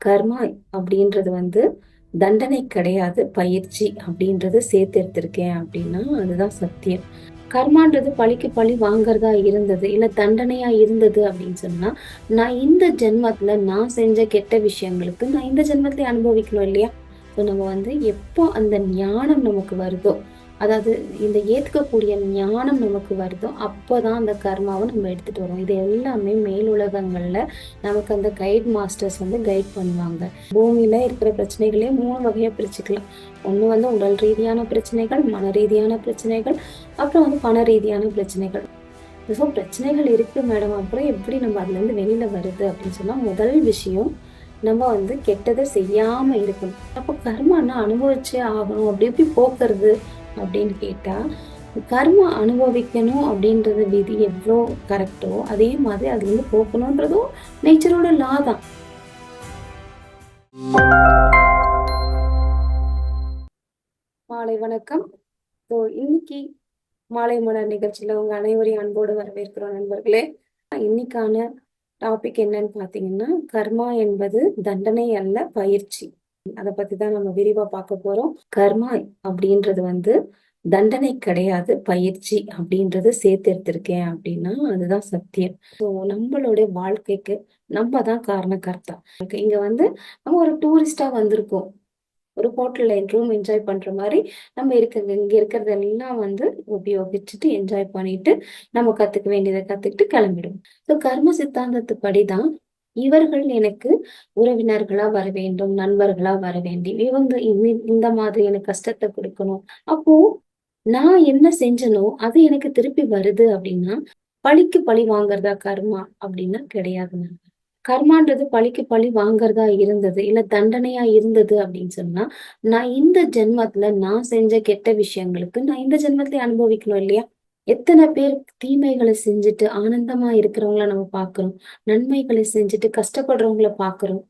கர்மா அப்படின்றது வந்து தண்டனை கிடையாது பயிற்சி அப்படின்றது சேர்த்து எடுத்திருக்கேன் அப்படின்னா அதுதான் சத்தியம். கர்மான்றது பழிக்கு பழி வாங்குறதா இருந்தது இல்ல தண்டனையா இருந்தது அப்படின்னு சொன்னா நான் இந்த ஜென்மத்துல நான் செஞ்ச கெட்ட விஷயங்களுக்கு நான் இந்த ஜென்மத்தை அனுபவிக்கணும் இல்லையா? ஸோ நம்ம வந்து எப்போ அந்த ஞானம் நமக்கு வருதோ அதாவது இந்த ஏற்றுக்கக்கூடிய ஞானம் நமக்கு வருதோ அப்போ தான் அந்த கர்மாவை நம்ம எடுத்துகிட்டு வரோம் இது எல்லாமே மேலுலகங்களில் நமக்கு அந்த கைட் மாஸ்டர்ஸ் வந்து கைட் பண்ணுவாங்க. பூமியில் இருக்கிற பிரச்சனைகளே மூணு வகையாக பிரிச்சுக்கலாம். ஒன்று வந்து உடல் ரீதியான பிரச்சனைகள் மன ரீதியான பிரச்சனைகள் அப்புறம் வந்து பண ரீதியான பிரச்சனைகள். ஸோ பிரச்சனைகள் இருக்குது மேடம் அப்புறம் எப்படி நம்ம அதுலேருந்து வெளியில் வருது அப்படின்னு சொன்னால் முதல் விஷயம் நம்ம வந்து கெட்டதை செய்யாமல் இருக்கணும். அப்போ கர்மானா அனுபவிச்சே ஆகணும். அப்படி எப்படி போக்குறது அப்படின்னு கேட்டால் கர்மா அனுபவிக்கணும் அப்படின்றது விதி எவ்வளோ கரெக்டோ அதே மாதிரி அது வந்து போக்கணுன்றதும் நேச்சரோட லா தான். மாலை வணக்கம். ஸோ இன்னைக்கு மாலை மலர் நிகழ்ச்சியில் உங்கள் அனைவரையும் அன்போடு வரவேற்கிறோம் நண்பர்களே. இன்னைக்கான டாபிக் என்னன்னு பார்த்தீங்கன்னா கர்மா என்பது தண்டனை அல்ல பயிற்சி. அதை பத்தி தான் நம்ம விரிவா பார்க்க போறோம். கர்மா அப்படின்றது வந்து தண்டனை கிடையாது பயிற்சி அப்படின்றது சேர்த்து எடுத்திருக்கேன் அப்படின்னா அதுதான் சத்தியம். ஸோ நம்மளுடைய வாழ்க்கைக்கு நம்ம தான் காரணக்கர்த்தா இங்க வந்து நம்ம ஒரு டூரிஸ்டா வந்திருக்கோம். ஒரு ஹோட்டல்ல ரூம் என்ஜாய் பண்ற மாதிரி நம்ம இருக்கிறது இங்க இருக்கிறது எல்லாம் வந்து உபயோகிச்சுட்டு என்ஜாய் பண்ணிட்டு நம்ம கத்துக்க வேண்டியதை கத்துக்கிட்டு கிளம்பிடுவோம். ஸோ கர்ம சித்தாந்தத்து படிதான் இவர்கள் எனக்கு உறவினர்களா வர வேண்டும் நண்பர்களா வர வேண்டி இவங்க இந்த- இந்த மாதிரி எனக்கு கஷ்டத்தை கொடுக்கணும். அப்போ நான் என்ன செஞ்சனோ அது எனக்கு திருப்பி வருது அப்படின்னா பழிக்கு பழி வாங்குறதா கர்மா அப்படின்னா கிடையாதுங்க கர்மான்றது பழிக்கு பழி வாங்குறதா இருந்தது இல்ல தண்டனையா இருந்தது அப்படின்னு சொன்னா நான் இந்த ஜென்மத்துல நான் செஞ்ச கெட்ட விஷயங்களுக்கு நான் இந்த ஜென்மத்திலே அனுபவிக்கணும் இல்லையா? எத்தனை பேர் தீமைகளை செஞ்சுட்டு ஆனந்தமா இருக்கிறவங்கள நம்ம பார்க்கிறோம் நன்மைகளை செஞ்சுட்டு கஷ்டப்படுறவங்கள பாக்குறோம்.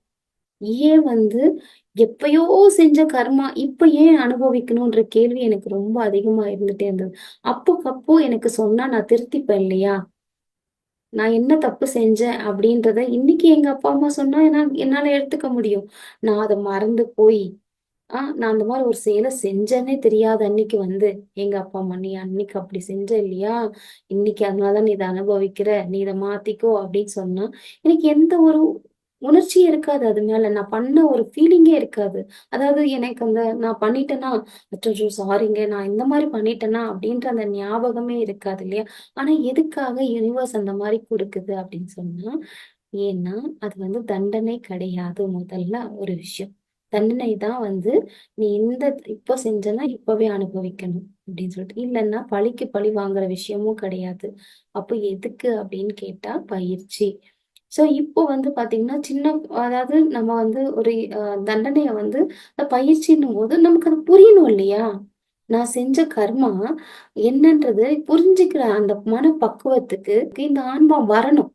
ஏன் வந்து எப்பயோ செஞ்ச கர்மா இப்ப ஏன் அனுபவிக்கணும்ன்ற கேள்வி எனக்கு ரொம்ப அதிகமா இருந்துட்டே இருந்தது. அப்போக்கப்போ எனக்கு சொன்னா நான் திருத்திப்பேன் இல்லையா? நான் என்ன தப்பு செஞ்சேன் அப்படின்றத இன்னைக்கு எங்க அப்பா அம்மா சொன்னா என்னால எடுத்துக்க முடியும். நான் அதை மறந்து போய் ஆஹ் நான் அந்த மாதிரி ஒரு செயலை செஞ்சேனே தெரியாத அன்னைக்கு வந்து எங்க அப்பா அம்மா நீ அன்னைக்கு அப்படி செஞ்ச இல்லையா? இன்னைக்கு அதனாலதான் நீ இதை அனுபவிக்கிற நீ இதை மாத்திக்கோ அப்படின்னு சொன்னா எனக்கு எந்த ஒரு உணர்ச்சியே இருக்காது அது மேல. நான் பண்ண ஒரு ஃபீலிங்கே இருக்காது. அதாவது எனக்கு அந்த நான் பண்ணிட்டேனா? அச்சோ சாரிங்க நான் இந்த மாதிரி பண்ணிட்டேனா? அப்படின்ற அந்த ஞாபகமே இருக்காது இல்லையா? ஆனா எதுக்காக யூனிவர்ஸ் அந்த மாதிரி கொடுக்குது அப்படின்னு சொன்னா ஏன்னா அது வந்து தண்டனை கிடையாது முதல்ல ஒரு விஷயம். தண்டனை தான் வந்து நீ இந்த இப்ப செஞ்சனா இப்பவே அனுபவிக்கணும் அப்படின்னு சொல்லிட்டு. இல்லைன்னா பழிக்கு பழி வாங்குற விஷயமும் கிடையாது. அப்போ எதுக்கு அப்படின்னு கேட்டா பயிற்சி. சோ இப்போ வந்து பாத்தீங்கன்னா சின்ன அதாவது நம்ம வந்து ஒரு தண்டனையை வந்து பயிற்சின்னும் போது நமக்கு அது புரியணும் இல்லையா? நான் செஞ்ச கர்மா என்னன்றது புரிஞ்சுக்கிற அந்த மன பக்குவத்துக்கு இந்த ஆன்மா வரணும்.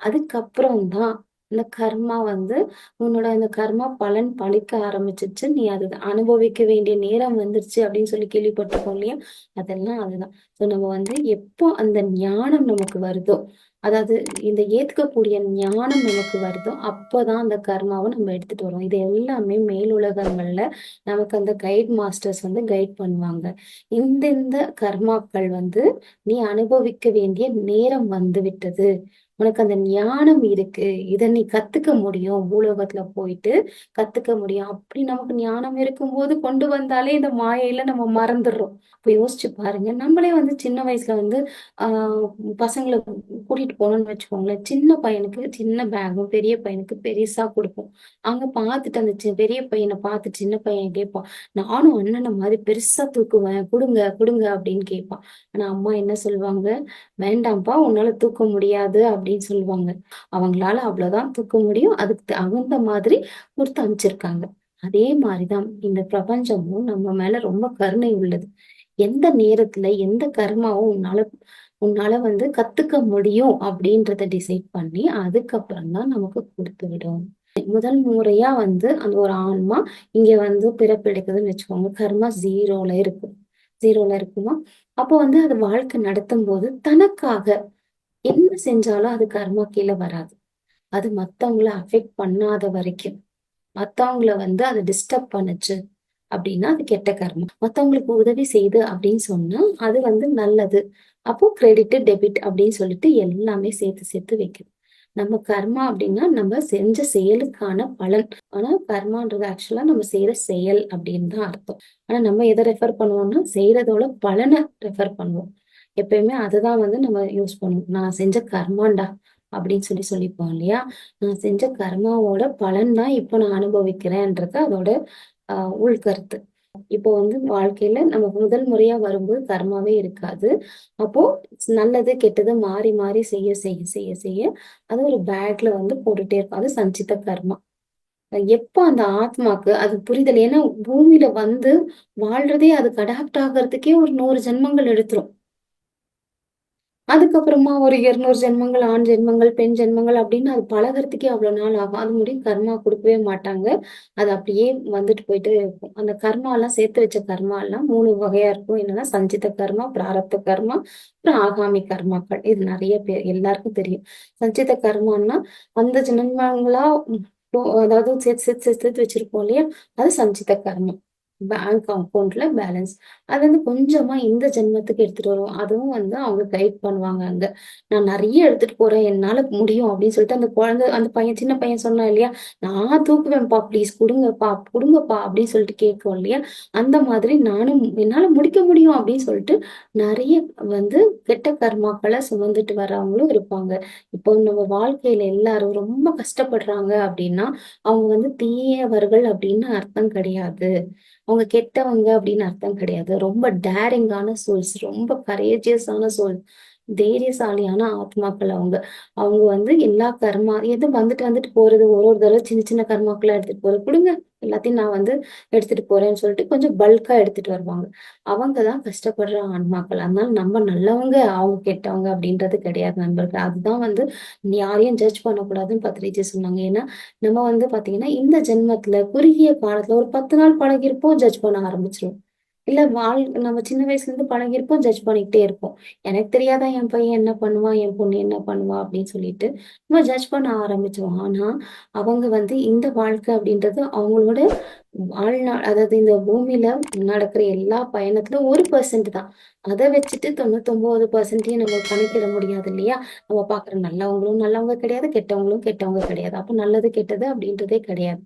அதுக்கப்புறம் தான் இந்த கர்மா வந்து உன்னோட அந்த கர்மா பலன் பழிக்க ஆரம்பிச்சிச்சு நீ அது அனுபவிக்க வேண்டிய நேரம் வந்துருச்சு அப்படின்னு சொல்லி கேள்விப்பட்டிருக்கோம் இல்லையா? அதெல்லாம் அதுதான். ஸோ நம்ம வந்து எப்போ அந்த ஞானம் நமக்கு வருதோ அதாவது இந்த ஏத்துக்கக்கூடிய ஞானம் நமக்கு வருதோ அப்போதான் அந்த கர்மாவை நம்ம எடுத்துட்டு வரோம் இது எல்லாமே மேலுலகங்கள்ல நமக்கு அந்த கைட் மாஸ்டர்ஸ் வந்து கைட் பண்ணுவாங்க. இந்த இந்த கர்மாக்கள் வந்து நீ அனுபவிக்க வேண்டிய நேரம் வந்து விட்டது. உனக்கு அந்த ஞானம் இருக்கு. இதை நீ கத்துக்க முடியும். பூலோகத்துல போயிட்டு கத்துக்க முடியும். அப்படி நமக்கு ஞானம் இருக்கும்போது கொண்டு வந்தாலே இந்த மாயையில நம்ம மறந்துடுறோம். இப்ப யோசிச்சு பாருங்க. நம்மளே வந்து சின்ன வயசுல வந்து ஆஹ் பசங்களை கூட்டிட்டு போனோம்னு வச்சுக்கோங்களேன். சின்ன பையனுக்கு சின்ன பேகும் பெரிய பையனுக்கு பெருசா கொடுப்போம். அங்க பார்த்துட்டு அந்த பெரிய பையனை பார்த்து சின்ன பையன் கேட்பான். நானும் அண்ணனை மாதிரி பெருசா தூக்குவேன். கொடுங்க கொடுங்க அப்படின்னு கேட்பான். ஆனா அம்மா என்ன சொல்லுவாங்க? வேண்டாம்ப்பா உன்னால தூக்க முடியாது அப்படின்னு சொல்லுவாங்க. அவங்களால அவ்வளவுதான் தூக்க முடியும். அதுக்கு தகுந்த மாதிரி கொடுத்து அமைச்சிருக்காங்க அதே மாதிரிதான் இந்த பிரபஞ்சமும் நம்ம மேல ரொம்ப கருணை உள்ளது. எந்த நேரத்துல எந்த கர்மாவும் உன்னால உன்னால வந்து கத்துக்க முடியும் அப்படின்றத டிசைட் பண்ணி அதுக்கப்புறம் தான் நமக்கு கொடுத்து விடும். முதல் முறையா வந்து அந்த ஒரு ஆன்மா இங்க வந்து பிறப்பெடுக்குதுன்னு வச்சுக்கோங்க. கர்மா ஜீரோல இருக்கும். ஜீரோல இருக்குமா? அப்போ வந்து அது வாழ்க்கை நடத்தும் போது தனக்காக என்ன செஞ்சாலும் அது கர்மா கீழே வராது. அது மத்தவங்கள அஃபெக்ட் பண்ணாத வரைக்கும். மத்தவங்கள வந்து அதை டிஸ்டர்ப் பண்ணுச்சு அப்படின்னா அது கெட்ட கர்மா. மத்தவங்களுக்கு உதவி செய்து அப்படின்னு சொன்னா அது வந்து நல்லது. அப்போ கிரெடிட் டெபிட் அப்படின்னு சொல்லிட்டு எல்லாமே சேர்த்து சேர்த்து வைக்குது. நம்ம கர்மா அப்படின்னா நம்ம செஞ்ச செயலுக்கான பலன். ஆனா கர்மான்றது ஆக்சுவலா நம்ம செய்யற செயல் அப்படின்னு தான் அர்த்தம். ஆனா நம்ம எதை ரெஃபர் பண்ணுவோம்னா செய்யறதோட பலனை ரெஃபர் பண்ணுவோம். எப்பயுமே அதுதான் வந்து நம்ம யூஸ் பண்ணணும். நான் செஞ்ச கர்மாண்டா அப்படின்னு சொல்லி சொல்லிப்போம் இல்லையா? நான் செஞ்ச கர்மாவோட பலன் தான் இப்போ நான் அனுபவிக்கிறேன்றது அதோட ஆஹ் உள்கருத்து இப்போ வந்து வாழ்க்கையில நம்ம முதல் முறையா வரும்போது கர்மாவே இருக்காது. அப்போ நல்லது கெட்டது மாறி மாறி செய்ய செய்ய செய்ய செய்ய அது ஒரு பேக்ல வந்து போட்டுட்டே இருக்கும். அது சஞ்சித கர்மா. எப்போ அந்த ஆத்மாக்கு அது புரிதல்? ஏன்னா பூமியில வந்து வாழ்றதே அதுக்கு அடாப்ட் ஆகிறதுக்கே ஒரு நூறு ஜென்மங்கள் எடுத்துரும். அதுக்கப்புறமா ஒரு இருநூறு ஜென்மங்கள் ஆண் ஜென்மங்கள் பெண் ஜென்மங்கள் அப்படின்னு அது பழகிறதுக்கே அவ்வளவு நாள் ஆகும். அது முடியும் கர்மா கொடுக்கவே மாட்டாங்க. அது அப்படியே வந்துட்டு போயிட்டே இருக்கும். அந்த கர்மாலாம் சேர்த்து வச்ச கர்மா எல்லாம் மூணு வகையா இருக்கும். என்னன்னா சஞ்சித கர்மா பிராரப்த கர்மா அப்புறம் ஆகாமி கர்மாக்கள். இது நிறைய பேர் எல்லாருக்கும் தெரியும். சஞ்சித கர்மான்னா அந்த ஜென்மங்களா அதாவது சேர்த்து சேர்த்து சேர்த்து வச்சிருப்போம் இல்லையா? அது சஞ்சித கர்மம் பேங்க் அக்கௌண்ட்ல பேலன்ஸ் அது வந்து கொஞ்சமா இந்த ஜென்மத்துக்கு எடுத்துட்டு வருவோம் அதுவும் வந்து அவங்க கைட் பண்ணுவாங்க அங்க. நான் நிறைய எடுத்துட்டு போறேன். என்னால முடியும் அப்படின்னு சொல்லிட்டு அந்த குழந்தை அந்த பையன் சின்ன பையன் சொன்னா இல்லையா? நான் தூக்குவேன்ப்பா ப்ளீஸ் கொடுங்கப்பா கொடுங்கப்பா அப்படின்னு சொல்லிட்டு கேட்கும் இல்லையா? அந்த மாதிரி நானும் என்னால முடிக்க முடியும் அப்படின்னு சொல்லிட்டு நிறைய வந்து கெட்ட கர்மாக்களை சுமந்துட்டு வர்றவங்களும் இருப்பாங்க. இப்போ நம்ம வாழ்க்கையில எல்லாரும் ரொம்ப கஷ்டப்படுறாங்க அப்படின்னா அவங்க வந்து தீயவர்கள் அப்படின்னு அர்த்தம் கிடையாது. அவங்க கெட்டவங்க அப்படின்னு அர்த்தம் கிடையாது. ரொம்ப டேரிங்கான சோல்ஸ் ரொம்ப கரேஜியஸான சோல் தைரியசாலியான ஆத்மாக்கள் அவங்க. அவங்க வந்து எல்லா கர்மா எது வந்துட்டு வந்துட்டு போறது ஒரு ஒரு தடவை சின்ன சின்ன கர்மாக்களை எடுத்துட்டு போறது கொடுங்க எல்லாத்தையும் நான் வந்து எடுத்துட்டு போறேன்னு சொல்லிட்டு கொஞ்சம் பல்கா எடுத்துட்டு வருவாங்க. அவங்கதான் கஷ்டப்படுற ஆன்மாக்கள். அதனால நம்ம நல்லவங்க அவங்க கெட்டவங்க அப்படின்றது கிடையாது நண்பர்கள். அதுதான் வந்து யாரையும் ஜட்ஜ் பண்ணக்கூடாதுன்னு பத்திரிஜி சொன்னாங்க. ஏன்னா நம்ம வந்து பாத்தீங்கன்னா இந்த ஜென்மத்துல குறுகிய காலத்துல ஒரு பத்து நாள் பழகிருப்போம் ஜட்ஜ் பண்ண ஆரம்பிச்சிருவோம். இல்ல வாழ் நம்ம சின்ன வயசுல இருந்து பழகிருப்போம் ஜட்ஜ் பண்ணிக்கிட்டே இருப்போம். எனக்கு தெரியாதா என் பையன் என்ன பண்ணுவான் என் பொண்ணு என்ன பண்ணுவா? அப்படின்னு சொல்லிட்டு நம்ம ஜட்ஜ் பண்ண ஆரம்பிச்சோம் ஆனா அவங்க வந்து இந்த வாழ்க்கை அப்படின்றது அவங்களோட வாழ்நாள் அதாவது இந்த பூமியில நடக்கிற எல்லா பயணத்துல ஒரு பர்சன்ட் தான். அதை வச்சுட்டு தொண்ணூத்தொன்பது பர்சன்டையும் நம்ம கணக்கிட முடியாது இல்லையா? நம்ம பாக்குற நல்லவங்களும் நல்லவங்க கிடையாது கெட்டவங்களும் கெட்டவங்க கிடையாது. அப்ப நல்லது கெட்டது அப்படின்றதே கிடையாது.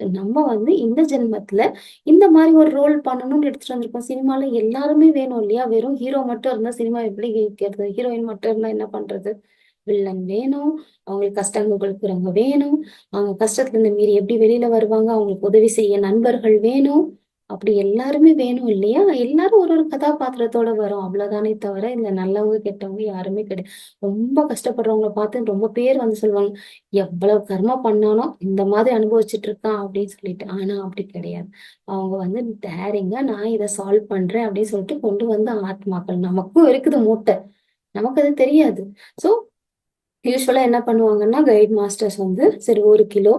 நம்ம வந்து இந்த ஜென்மத்துல இந்த மாதிரி ஒரு ரோல் பண்ணணும்னு எடுத்துட்டு வந்திருக்கோம். சினிமால எல்லாருமே வேணும் இல்லையா? வெறும் ஹீரோ மட்டும் இருந்தா சினிமா எப்படி கேட்கறது? ஹீரோயின் மட்டும் இருந்தா என்ன பண்றது? வில்லன் வேணும் அவங்களுக்கு கஷ்டங்கள் கொடுக்குறவங்க வேணும். அவங்க கஷ்டத்துல இருந்து மீறி எப்படி வெளியில வருவாங்க? அவங்களுக்கு உதவி செய்ய நண்பர்கள் வேணும். அப்படி எல்லாருமே வேணும் இல்லையா? எல்லாரும் ஒரு ஒரு கதாபாத்திரத்தோட வரும். அவ்வளவுதானே தவிர இந்த நல்லவங்க கெட்டவங்க யாருமே கிடையாது ரொம்ப கஷ்டப்படுறவங்கள பார்த்து ரொம்ப பேர் வந்து சொல்லுவாங்க எவ்வளவு கர்மா பண்ணானோ இந்த மாதிரி அனுபவிச்சுட்டு இருக்கான் அப்படின்னு சொல்லிட்டு. ஆனா அப்படி கிடையாது. அவங்க வந்து டேரிங்கா நான் இதை சால்வ் பண்றேன் அப்படின்னு சொல்லிட்டு கொண்டு வந்து ஆத்மாக்கள் நமக்கும் இருக்குது மூட்டை. நமக்கு அது தெரியாது. சோ யூஸ்வலா என்ன பண்ணுவாங்கன்னா கைட் மாஸ்டர்ஸ் வந்து சரி ஒரு கிலோ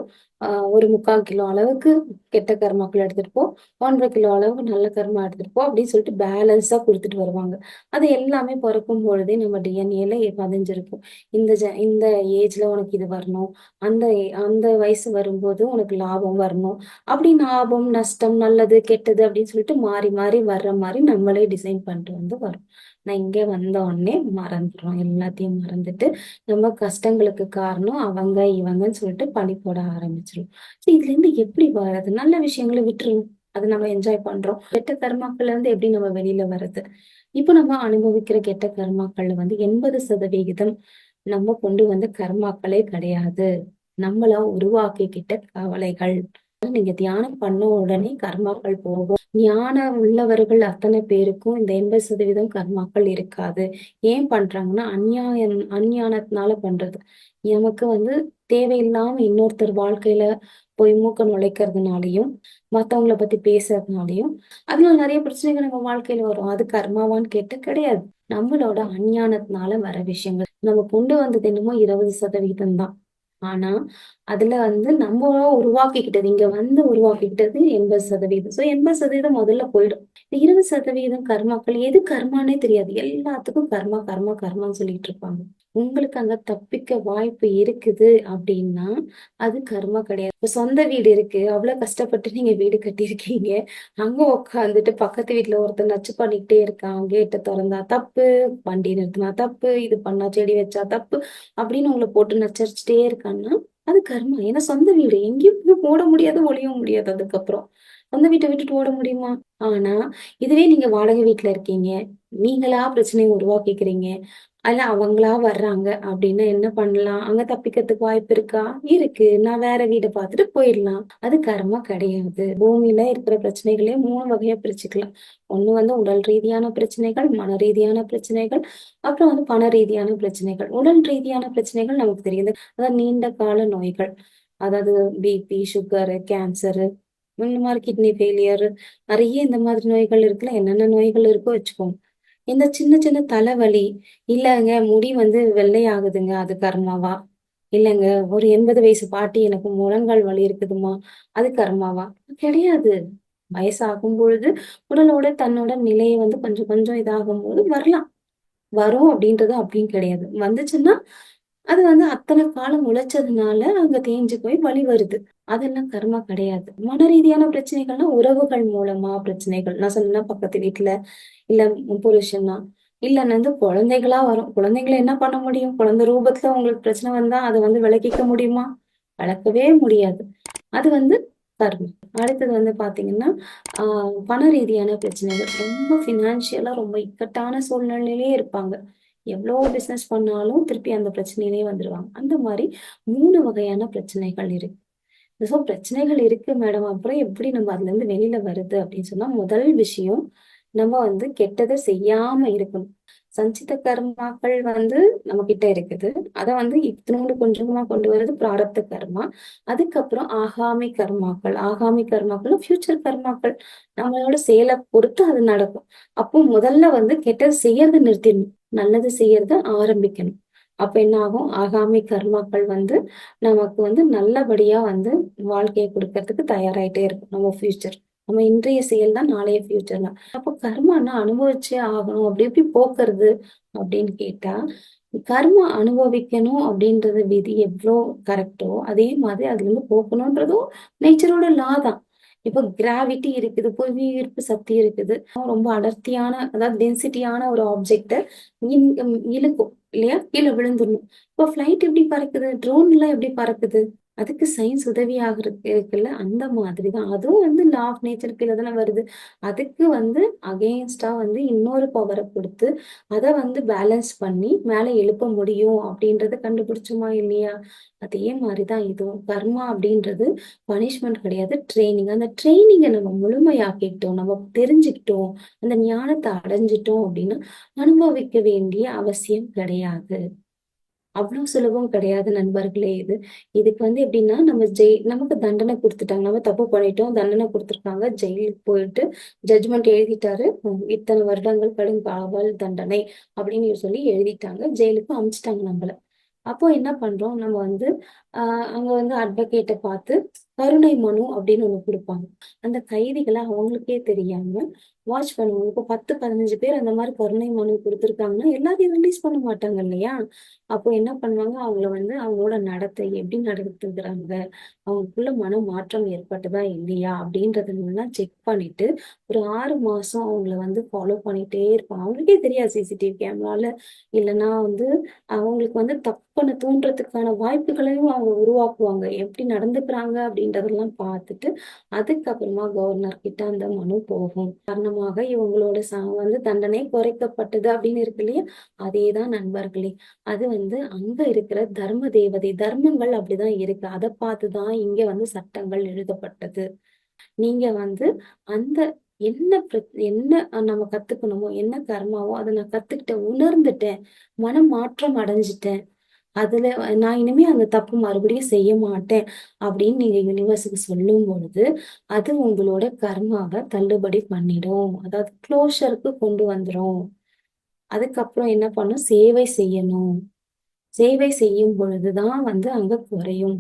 ஒரு முக்கால் கிலோ அளவுக்கு கெட்ட கர்மாக்கள் எடுத்துட்டு போ ஒன்றரை கிலோ அளவுக்கு நல்ல கர்மா எடுத்துட்டு போ அப்படின்னு சொல்லிட்டு பேலன்ஸா கொடுத்துட்டு வருவாங்க. அது எல்லாமே பிறக்கும் பொழுதே நம்ம டிஎன்ஏல பதிஞ்சிருக்கும். இந்த ஜ இந்த ஏஜ்ல உனக்கு இது வரணும். அந்த அந்த வயசு வரும்போது உனக்கு லாபம் வரணும். அப்படி லாபம் நஷ்டம் நல்லது கெட்டது அப்படின்னு சொல்லிட்டு மாறி மாறி வர்ற மாதிரி நம்மளே டிசைன் பண்ணிட்டு வந்து வரும். நான் இங்கே வந்த உடனே மறந்துடுறோம். எல்லாத்தையும் மறந்துட்டு நம்ம கஷ்டங்களுக்கு காரணம் அவங்க இவங்கன்னு சொல்லிட்டு பழி போட ஆரம்பிச்சிடும் இதுல இருந்து எப்படி வர்றது? நல்ல விஷயங்களை விட்டுருணும் அது நம்ம என்ஜாய் பண்றோம். கெட்ட கர்மாக்கள்ல இருந்து எப்படி நம்ம வெளியில வர்றது? இப்போ நம்ம அனுபவிக்கிற கெட்ட கர்மாக்கள்ல வந்து எண்பது சதவிகிதம் நம்ம கொண்டு வந்த கர்மாக்களே கிடையாது. நம்மளா உருவாக்கிக்கிட்ட கவலைகள். நீங்க தியானம் பண்ண உடனே கர்மாக்கள் போகும். ஞானம் உள்ளவர்கள் அத்தனை பேருக்கும் இந்த எண்பது சதவீதம் கர்மாக்கள் இருக்காது. ஏன் பண்றாங்கன்னா அந்நியாயம் அந்ஞானத்தினால பண்றது. நமக்கு வந்து தேவையில்லாம இன்னொருத்தர் வாழ்க்கையில போய் மூக்க நுழைக்கிறதுனாலையும் மத்தவங்கள பத்தி பேசுறதுனாலையும் அதனால நிறைய பிரச்சனைகள் நம்ம வாழ்க்கையில வரும். அது கர்மாவான்னு கேட்டு கிடையாது. நம்மளோட அஞ்ஞானத்தினால வர விஷயங்கள். நம்ம கொண்டு வந்தது என்னமோ இருபது சதவீதம் தான் ஆனா அதுல வந்து நம்ம உருவாக்கிக்கிட்டது இங்க வந்து உருவாக்கிக்கிட்டது எண்பது சதவீதம். சோ எண்பது சதவீதம் முதல்ல போயிடும். இருபது சதவீதம் கர்மாக்கள் எது கர்மானே தெரியாது. எல்லாத்துக்கும் கர்மா கர்மா கர்மான்னு சொல்லிட்டு இருப்பாங்க. உங்களுக்கு அங்க தப்பிக்க வாய்ப்பு இருக்குது அப்படின்னா அது கர்மா கிடையாது. இப்ப சொந்த வீடு இருக்கு. அவ்வளவு கஷ்டப்பட்டு நீங்க வீடு கட்டியிருக்கீங்க. அங்க உட்காந்துட்டு பக்கத்து வீட்டுல ஒருத்தர் நச்சு பண்ணிக்கிட்டே இருக்கான். கேட்டை திறந்தா தப்பு வண்டி நிறுத்தினா தப்பு இது பண்ணா செடி வச்சா தப்பு அப்படின்னு உங்களை போட்டு நச்சரிச்சுட்டே இருக்கான்னா அது கர்மா. ஏன்னா சொந்த வீடு. எங்கேயும் போட ஓட முடியாது ஒளியவும் முடியாது அதுக்கப்புறம். சொந்த வீட்டை விட்டுட்டு ஓட முடியுமா? ஆனா இதுவே நீங்க வாடகை வீட்டுல இருக்கீங்க. நீங்களா பிரச்சனையை உருவாக்கிக்கிறீங்க. அல்ல அவங்களா வர்றாங்க. அப்படின்னா என்ன பண்ணலாம்? அங்க தப்பிக்கிறதுக்கு வாய்ப்பு இருக்கா? இருக்கு. நான் வேற வீடை பார்த்துட்டு போயிடலாம். அது கர்மா கிடையாது. பூமியில இருக்கிற பிரச்சனைகளே மூணு வகையா பிரிச்சுக்கலாம். ஒண்ணு வந்து உடல் ரீதியான பிரச்சனைகள் மன ரீதியான பிரச்சனைகள் அப்புறம் வந்து பண ரீதியான பிரச்சனைகள். உடல் ரீதியான பிரச்சனைகள் நமக்கு தெரியுது. அதாவது நீண்ட கால நோய்கள். அதாவது பிபி சுகரு கேன்சரு இந்த மாதிரி கிட்னி ஃபெயிலியர் நிறைய இந்த மாதிரி நோய்கள் இருக்குல்ல. என்னென்ன நோய்கள் இருக்கோ வச்சுக்கோங்க. இந்த சின்ன சின்ன தலைவலி இல்லைங்க முடி வந்து வெள்ளையாகுதுங்க அது கர்மாவா? இல்லைங்க ஒரு எண்பது வயசு பாட்டி எனக்கு முழங்கால் வலி இருக்குதுமா அது கர்மாவா? கிடையாது. வயசாகும் பொழுது உடலோட தன்னோட நிலையை வந்து கொஞ்சம் கொஞ்சம் இதாகும் போது வரலாம். வரும் அப்படின்றது அப்படின்னு கிடையாது. வந்துச்சுன்னா அது வந்து அத்தனை காலம் உழைச்சதுனால அங்க தேஞ்சு போய் வழி வருது. அதெல்லாம் கர்மா கிடையாது. மன ரீதியான பிரச்சனைகள்னா உறவுகள் மூலமா பிரச்சனைகள். நான் சொன்னா பக்கத்து வீட்டுல இல்ல புருஷன்னா இல்ல வந்து குழந்தைகளா வரும். குழந்தைங்களை என்ன பண்ண முடியும்? குழந்தை ரூபத்துல உங்களுக்கு பிரச்சனை வந்தா அதை வந்து விளக்கிக்க முடியுமா? வளர்க்கவே முடியாது. அது வந்து கர்மம் அடுத்தது வந்து பாத்தீங்கன்னா ஆஹ் பண ரீதியான பிரச்சனைகள். ரொம்ப பினான்சியலா ரொம்ப இக்கட்டான சூழ்நிலையிலேயே இருப்பாங்க. எவ்வளோ பிஸ்னஸ் பண்ணாலும் திருப்பி அந்த பிரச்சனையிலே வந்துடுவாங்க அந்த மாதிரி மூணு வகையான பிரச்சனைகள் இருக்கு. ஸோ பிரச்சனைகள் இருக்கு மேடம் அப்புறம் எப்படி நம்ம அதுல இருந்து வெளியில வருது அப்படின்னு சொன்னா முதல் விஷயம் நம்ம வந்து கெட்டதை செய்யாம இருக்கணும். சஞ்சித கர்மாக்கள் வந்து நம்ம கிட்ட இருக்குது. அதை வந்து இத்தினோடு கொஞ்சமா கொண்டு வர்றது பிராரப்த கர்மா. அதுக்கப்புறம் ஆகாமி கர்மாக்கள். ஆகாமி கர்மாக்கள் ஃபியூச்சர் கர்மாக்கள். நம்மளோட செயலை பொறுத்து அது நடக்கும். அப்போ முதல்ல வந்து கெட்டது செய்யறது நிறுத்திடணும். நல்லது செய்யறத ஆரம்பிக்கணும். அப்ப என்ன ஆகும் ஆகாமி கர்மாக்கள் வந்து நமக்கு வந்து நல்லபடியா வந்து வாழ்க்கையை கொடுக்கறதுக்கு தயாராயிட்டே இருக்கும். நம்ம ஃபியூச்சர் நம்ம இன்றைய செயல் தான் நாளைய ஃபியூச்சர் தான். அப்போ கர்மானா அனுபவிச்சே ஆகணும்? அப்படி எப்படி போக்குறது அப்படின்னு கேட்டா கர்மா அனுபவிக்கணும் அப்படின்றது விதி எவ்வளோ கரெக்டோ அதே மாதிரி அதுல இருந்து போக்கணும்ன்றதும் நேச்சரோட லா தான். இப்போ கிராவிட்டி இருக்குது புவி ஈர்ப்பு சக்தி இருக்குது. ரொம்ப அடர்த்தியான அதாவது டென்சிட்டியான ஒரு ஆப்ஜெக்ட இழுக்கும் இல்லையா? கீழே விழுந்துடணும். இப்போ ஃபிளைட் எப்படி பறக்குது? ட்ரோன் எல்லாம் எப்படி பறக்குது? அதுக்கு சயின்ஸ் உதவியாக இருக்குல்ல அந்த மாதிரி தான் அதுவும் வந்து லா ஆஃப் நேச்சர் கீழே தானே வருது. அதுக்கு வந்து அகெயின்ஸ்டா வந்து இன்னொரு பவரை கொடுத்து அதை வந்து பேலன்ஸ் பண்ணி மேலே எழுப்ப முடியும் அப்படின்றத கண்டுபிடிச்சோமா இல்லையா? அதே மாதிரி தான் இதுவும். கர்மா அப்படின்றது பனிஷ்மெண்ட் கிடையாது ட்ரைனிங் அந்த ட்ரைனிங்கை நம்ம முழுமையாக்கிட்டோம் நம்ம தெரிஞ்சுக்கிட்டோம் அந்த ஞானத்தை அடைஞ்சிட்டோம் அப்படின்னா அனுபவிக்க வேண்டிய அவசியம் கிடையாது. அவ்வளவு சுலபம் கிடையாது நண்பர்களே இது. இதுக்கு வந்து எப்படின்னா நம்ம ஜெய் நமக்கு தண்டனை கொடுத்துட்டாங்க. நம்ம தப்பு பண்ணிட்டோம் தண்டனை கொடுத்துருக்காங்க ஜெயிலுக்கு போயிட்டு ஜட்ஜ்மெண்ட் எழுதிட்டாரு. இத்தனை வருடங்கள் கடும் காவல் தண்டனை அப்படின்னு சொல்லி எழுதிட்டாங்க. ஜெயிலுக்கு அமிச்சிட்டாங்க நம்மள. அப்போ என்ன பண்றோம்? நம்ம வந்து ஆஹ் அங்க வந்து அட்வொகேட்டை பார்த்து கருணை மனு அப்படின்னு ஒண்ணு கொடுப்பாங்க. அந்த கைதிகளை அவங்களுக்கே தெரியாம வாட்ச் பண்ணுவாங்க. இப்போ பத்து பதினஞ்சு பேர் அந்த மாதிரி கருணை மனு கொடுத்துருக்காங்கன்னா எல்லாரையும் ரிலீஸ் பண்ண மாட்டாங்க இல்லையா? அப்போ என்ன பண்ணுவாங்க? அவங்கள வந்து அவங்களோட நடத்தை எப்படி நடத்துக்கிறாங்க அவங்களுக்குள்ள மன மாற்றம் ஏற்பட்டதா இல்லையா? அப்படின்றதெல்லாம் செக் பண்ணிட்டு ஒரு ஆறு மாசம் அவங்கள வந்து ஃபாலோ பண்ணிட்டே இருப்பாங்க. அவங்களுக்கே தெரியாது சிசிடிவி கேமரால இல்லைன்னா வந்து அவங்களுக்கு வந்து தப்புன்னு தூண்டுறதுக்கான வாய்ப்புகளையும் அவங்க உருவாக்குவாங்க. எப்படி நடந்துக்கிறாங்க அப்படின்னு அப்படின்றதெல்லாம் பார்த்துட்டு அதுக்கப்புறமா கவர்னர் கிட்ட அந்த மனு போகும். காரணமாக இவங்களோட வந்து தண்டனை குறைக்கப்பட்டது அப்படின்னு இருக்கு இல்லையா? அதேதான் நண்பர்களே. அது வந்து அங்க இருக்கிற தர்ம தேவதை தர்மங்கள் அப்படிதான் இருக்கு. அதை பார்த்துதான் இங்க வந்து சட்டங்கள் எழுதப்பட்டது. நீங்க வந்து அந்த என்ன என்ன நம்ம கத்துக்கணுமோ என்ன கர்மாவோ அதை நான் கத்துக்கிட்டேன் உணர்ந்துட்டேன் மனம் மாற்றம் அடைஞ்சிட்டேன். அதுல நான் இனிமே அந்த தப்பு மறுபடியும் செய்ய மாட்டேன் அப்படின்னு நீங்க யூனிவர்ஸுக்கு சொல்லும் பொழுது அது உங்களோட கர்மாவை தள்ளுபடி பண்ணிடும். அதாவது க்ளோஷருக்கு கொண்டு வந்துடும் அதுக்கப்புறம் என்ன பண்ணும்? சேவை செய்யணும். சேவை செய்யும் பொழுதுதான் வந்து அங்க குறையும்.